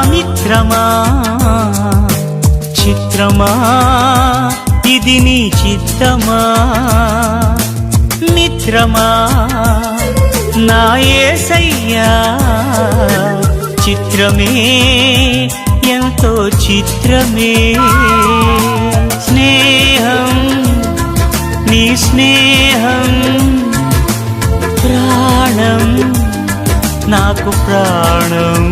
మిత్రమా? చిత్రమా? ఇది నీ చిత్తమా? మిత్రమా? నా ఏసయ్యా చిత్రమే ఎంతో చిత్రమే. స్నేహం నీ స్నేహం ప్రాణం నాకు ప్రాణం.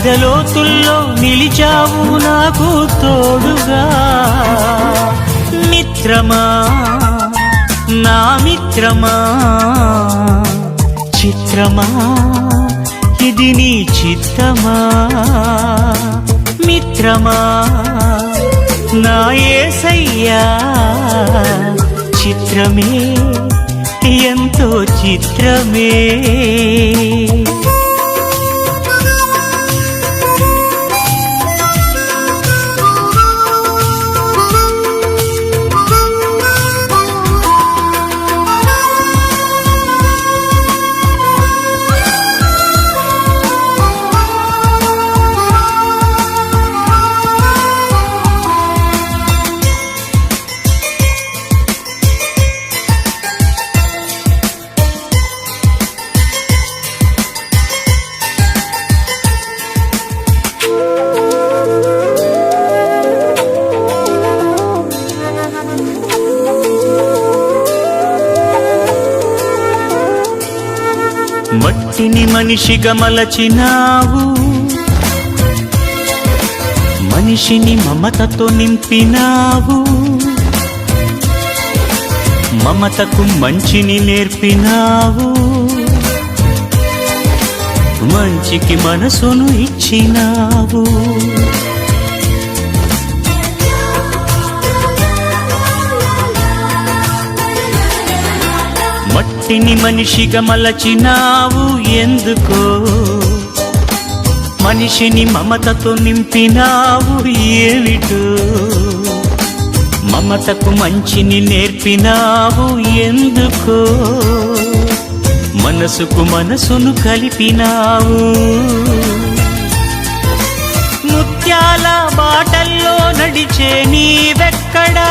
ఎదలోతుల్లో నిలిచావు నాకు తోడుగా. మిత్రమా నా మిత్రమా చిత్రమా ఇది నీ చిత్తమా. మిత్రమా నా ఏసయ్యా చిత్రమే ఎంతో చిత్రమే. మట్టిని మనిషిగా మలచినావు. మనిషిని మమతతో నింపినావు. మమతకు మంచిని నేర్పినావు. మంచికి మనసును ఇచ్చినావు. మట్టిని మనిషిగా మలచినావు ఎందుకో? మనిషిని మమతతో నింపినావు ఏమిటో? మమతకు మంచిని నేర్పినావు ఎందుకో? మనసుకు మనసును కలిపినావు. ముత్యాల బాటల్లో నడిచే నీవెక్కడా?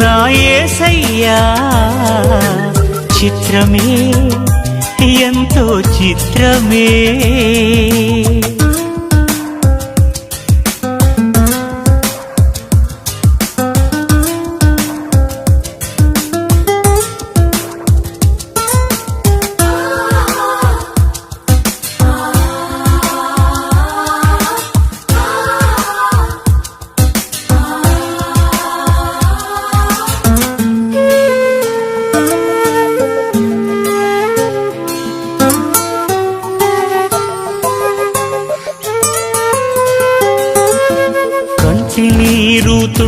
నా ఏసయ్యా చిత్రమే ఎంతో చిత్రమే.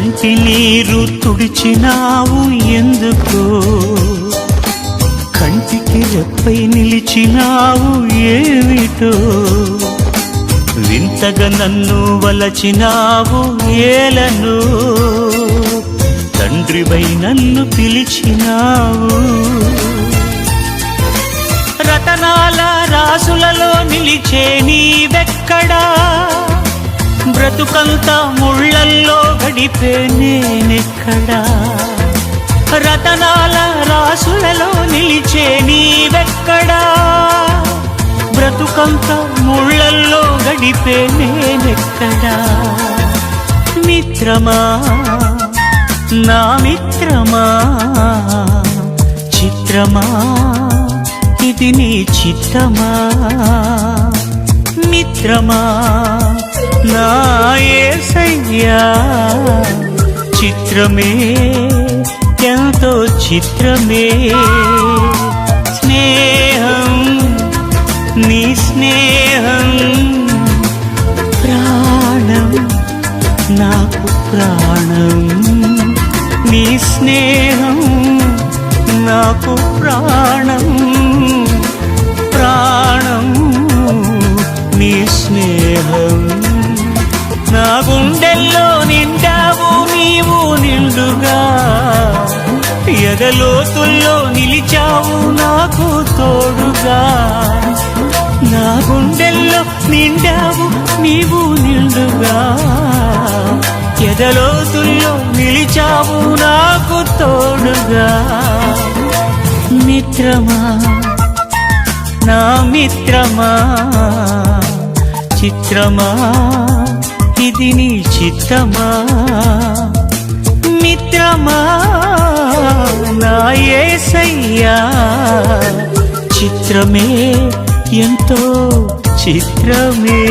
కంటి నీరు తుడిచినావు ఎందుకో? కంటికి రెప్పై నిలిచినావు ఏమిటో? వింతగా నన్ను వలచినావు ఏలను? తండ్రివై నన్ను పిలిచినావు. రతనాల రాసులలో నిలిచే నీవెక్కడా? బ్రతుకంతా ముళ్ళల్లో గడిపే నేనెక్కడా? రతనాల రాసులలో నిలిచే నీవెక్కడా? బ్రతుకంతా ముళ్ళల్లో గడిపే నేనెక్కడా? మిత్రమా? నా మిత్రమా? చిత్రమా? ఇది నీ చిత్తమా? మిత్రమా? నా చిత్రమే ఎంతో చిత్రమే. స్నేహం నీ స్నేహం ప్రాణం నాకు ప్రాణం. నీ స్నేహం నాకు ప్రాణం. నిండుగా ఎగలోతుల్లో నిలిచావు నాకు తోడుగా. నా గుండెల్లో నిండావు నీవు నిండుగా. ఎదలోతుల్లో నిలిచావు నాకు తోడుగా. మిత్రమా నా మిత్రమా చిత్రమా ఇది నీ చిత్తమా? మిత్రమా నా ఏసయ్యా. చిత్రమే ఎంతో చిత్రమే.